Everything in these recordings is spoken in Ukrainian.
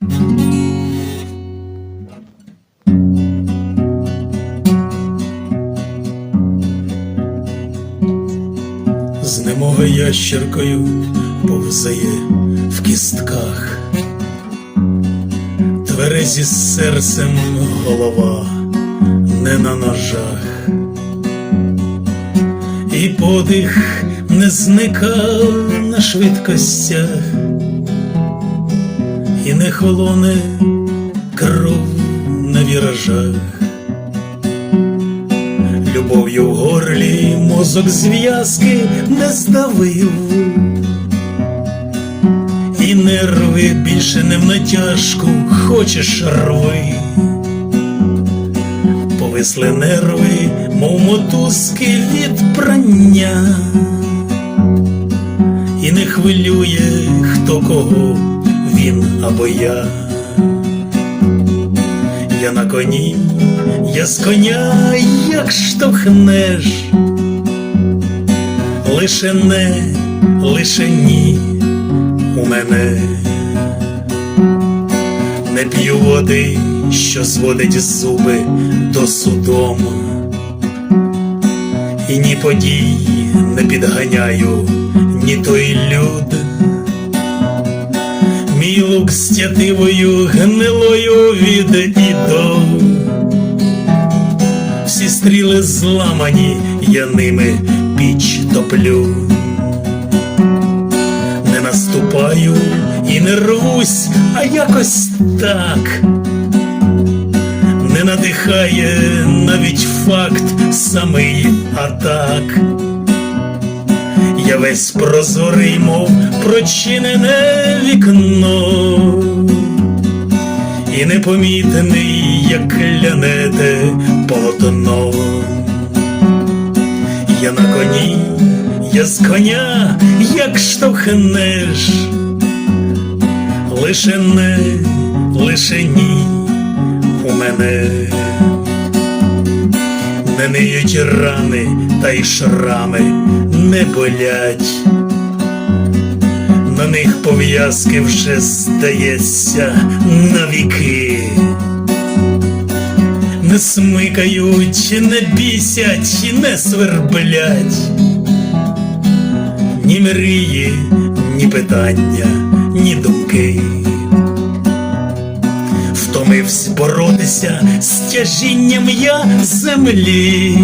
З немови ящеркою повзає в кістках, тверезі з серцем голова не на ножах, і подих не зника на швидкостях, і не холоне кров на віражах. Любов'ю в горлі мозок зв'язки не здавив, і нерви більше не в натяжку, хочеш рви, повисли нерви, мов мотузки від прання, і не хвилює, хто кого, або я. Я на коні, я з коня, як штовхнеш, лише не, лише ні у мене, не п'ю води, що зводить зуби до судом, і ні подій не підганяю, ні той люд. Лук з тятивою гнилою від і до. Всі стріли зламані, я ними піч топлю. Не наступаю і не рвусь, а якось так. Не надихає навіть факт самий атак. Я весь прозорий, мов прочинене вікно, і непомітний, як клянете полотно. Я на коні, я з коня, як штовхнеш, лише не, лише ні у мене. Не ниють рани, та й шрами не болять. На них пов'язки вже здається навіки. Не смикають, не бісять, не сверблять. Ні мрії, ні питання, ні думки втомився боротися з тяжінням я землі.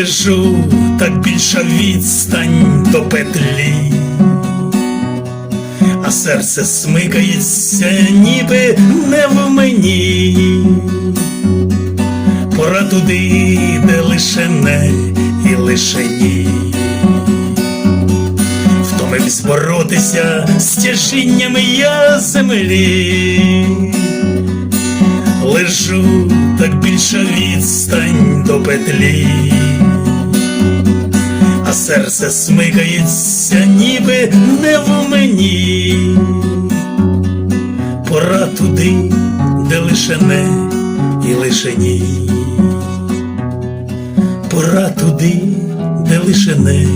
Лежу так більша відстань до петлі, а серце смикається, ніби не в мені. Пора туди, де лише не і лише ні втомився боротися з тяжінням я землі. Лежу так більша відстань до петлі, а серце смикається, ніби не в мені. Пора туди, де лише не і лише ні. Пора туди, де лише не